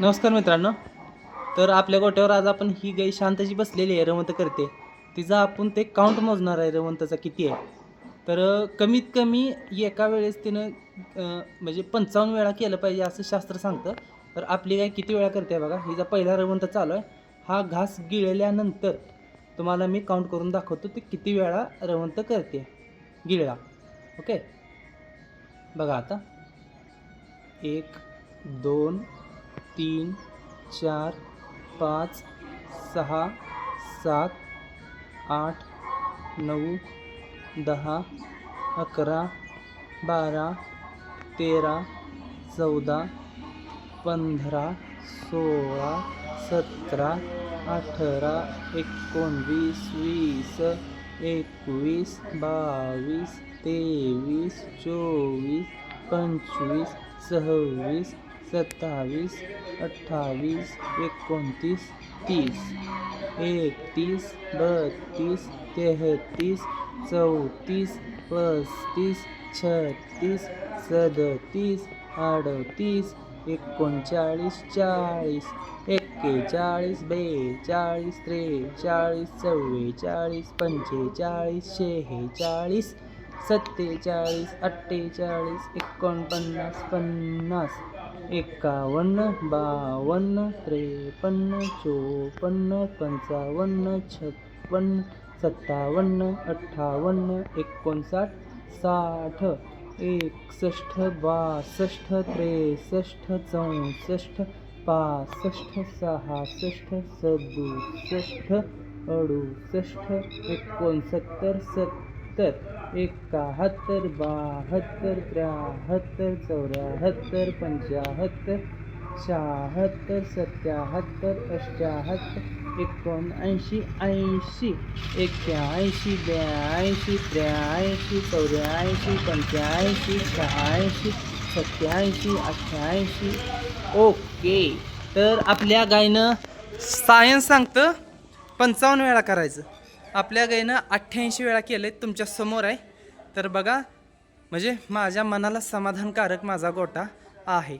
नमस्कार मित्रांनो. तर आपल्या गोट्यावर आज आपण ही गाई शांतची बसलेली आहे रवंत करते. तिचा आपण ते काउंट मोजणार आहे रवंताचा किती आहे. तर कमीत कमी एका वेळेस तिनं म्हणजे पंचावन्न वेळा केलं पाहिजे असं शास्त्र सांगतं. तर आपली गाय किती वेळा करते बघा हिचा पहिला रवंत चालू आहे. हा घास गिळल्यानंतर तुम्हाला मी काउंट करून दाखवतो ते किती वेळा रवंत करते. गिळला. ओके? बघा आता. एक दोन तीन चार पाच सहा सात आठ नऊ दहा अकरा बारा तेरा चौदा पंधरा सोळा सतरा अठरा एकोणवीस वीस एकवीस बावीस तेवीस चोवीस पंचवीस सव्वीस सत्तावीस अठ्ठावीस एकोणतीस तीस एकतीस बत्तीस तेहतीस चौतीस पस्तीस छत्तीस सदतीस अडतीस एकोणचाळीस चाळीस एक्केचाळीस बेचाळीस त्रेचाळीस चव्वेचाळीस पंचेचाळीस शेहेचाळीस सत्तेचाळीस अठ्ठेचाळीस एकोणपन्नास पन्नास. एकावन्न बावन्न त्रेपन्न चोपन्न पंचावन्न छप्पन्न सत्तावन्न अठ्ठावन्न एकोणसाठ साठ एकसष्ट बासष्ट त्रेसष्ट चौसष्ट पासष्ट सहासष्ट सदुसष्ट अडुसष्ट एकोणसत्तर सत्तर. एकाहत्तर बाहत्तर त्र्याहत्तर चौऱ्याहत्तर पंच्याहत्तर शहात्तर सत्याहत्तर अष्ट्याहत्तर एकोणऐंशी ऐंशी एक्क्याऐंशी ब्याऐंशी त्र्याऐंशी चौऱ्याऐंशी पंच्याऐंशी शहाऐंशी सत्याऐंशी अठ्ठ्याऐंशी. ओके. तर आपल्या गायनं सायन्स सांगतं पंचावन्न वेळा करायचं. आपल्या गायनं अठ्ठ्याऐंशी वेळा केलं आहे तुमच्यासमोर आहे. तर बघा म्हणजे माझ्या मनाला समाधानकारक माझा गोटा आहे.